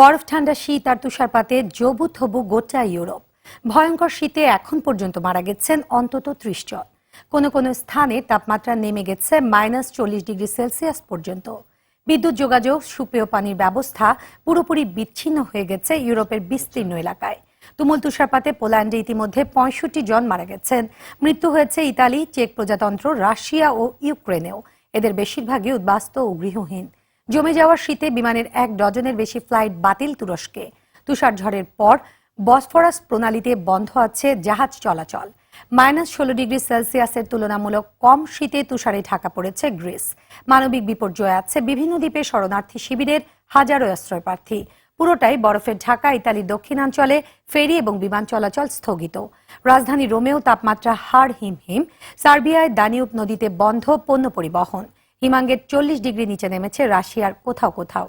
বরফ, ঠান্ডা শীত আর তুষারপাতে জবু থবু গোটা ইউরোপ। ভয়ঙ্কর শীতে এখন পর্যন্ত মারা গেছেন অন্তত ত্রিশ জন। কোনো কোনো স্থানে তাপমাত্রা নেমে গেছে মাইনাস চল্লিশ ডিগ্রি সেলসিয়াস পর্যন্ত। বিদ্যুৎ যোগাযোগ, সুপেয় পানির ব্যবস্থা পুরোপুরি বিচ্ছিন্ন হয়ে গেছে ইউরোপের বিস্তীর্ণ এলাকায়। তুমুল তুষারপাতে পোল্যান্ডে ইতিমধ্যে পঁয়ষট্টি জন মারা গেছেন। মৃত্যু হয়েছে ইতালি, চেক প্রজাতন্ত্র, রাশিয়া ও ইউক্রেনেও। এদের বেশিরভাগই উদ্বাস্ত ও গৃহহীন। জমে যাওয়া শীতে বিমানের এক ডজনের বেশি ফ্লাইট বাতিল তুরস্কে। তুষার ঝড়ের পর বসফরাস প্রণালীতে বন্ধ আছে জাহাজ চলাচল। মাইনাস ষোলো ডিগ্রি সেলসিয়াসের তুলনামূলক কম শীতে তুষারে ঢাকা পড়েছে গ্রিস। মানবিক বিপর্যয় আছে বিভিন্ন দ্বীপে শরণার্থী শিবিরের হাজারো আশ্রয় প্রার্থী পুরোটাই বরফের ঢাকা, ইতালির দক্ষিণাঞ্চলে ফেরি এবং বিমান চলাচল স্থগিত। রাজধানী রোমেও তাপমাত্রা হাড় হিম হিম সার্বিয়ায় দানিউব নদীতে বন্ধ পণ্য পরিবহন। হিমাঙ্গের চল্লিশ ডিগ্রি নিচে নেমেছে রাশিয়ার কোথাও কোথাও।